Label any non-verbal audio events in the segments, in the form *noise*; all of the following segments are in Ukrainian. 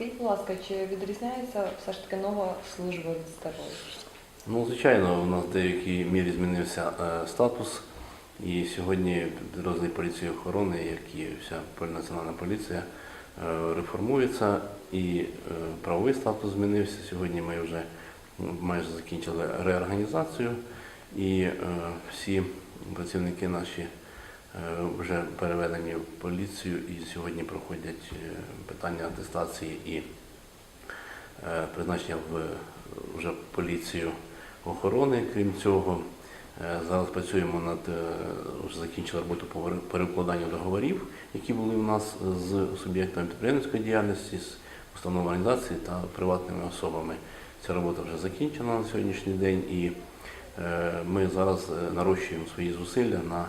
Скажіть, будь ласка, чи відрізняється все ж таки нова служба від старої? Ну, звичайно, у нас в деякій мірі змінився е, статус. І сьогодні підрозділи поліції охорони, як і вся національна поліція, е, реформується і е, правовий статус змінився. Сьогодні ми вже майже закінчили реорганізацію, і е, всі працівники наші вже переведені в поліцію і сьогодні проходять е, питання атестації і е, призначення в вже поліцію охорони. Крім цього, е, зараз працюємо над е, вже закінчили роботу по пере- перекладанню договорів, які були у нас з суб'єктами підприємницької діяльності, з установами організації та приватними особами. Ця робота вже закінчена на сьогоднішній день, і е, ми зараз е, нарощуємо свої зусилля на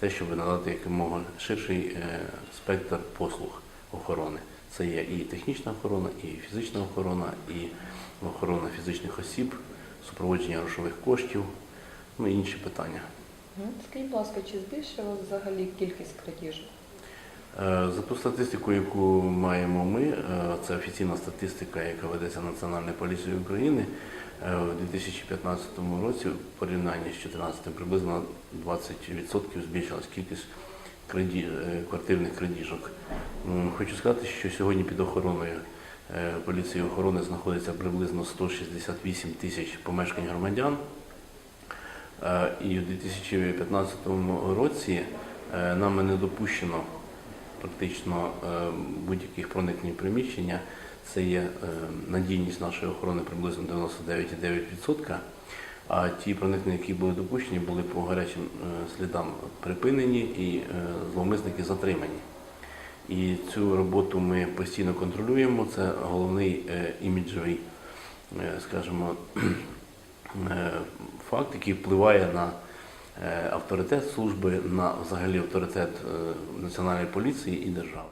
те, щоб надати якомога ширший е, спектр послуг охорони. Це є і технічна охорона, і фізична охорона, і охорона фізичних осіб, супроводження грошових коштів, ну і інші питання. Мгм. Скажіть, будь ласка, чи збільшила взагалі кількість крадіжок? Е, За ту статистику, яку маємо ми, е, це офіційна статистика, яка ведеться Національною поліцією України. е, У 2015 році в порівнянні з 2014 приблизно 20% збільшилась кількість краді... квартирних крадіжок. Хочу сказати, що сьогодні під охороною поліції охорони знаходиться приблизно 168 тисяч помешкань громадян. І у 2015 році нами не допущено практично е, будь-яких проникнень приміщення. Це є е, надійність нашої охорони приблизно 99,9%. А ті проникнення, які були допущені, були по гарячим е, слідам припинені і зловмисники затримані. І цю роботу ми постійно контролюємо. Це головний іміджовий, скажімо, *clears throat* факт, який впливає на авторитет служби, на взагалі авторитет е, національної поліції і держави.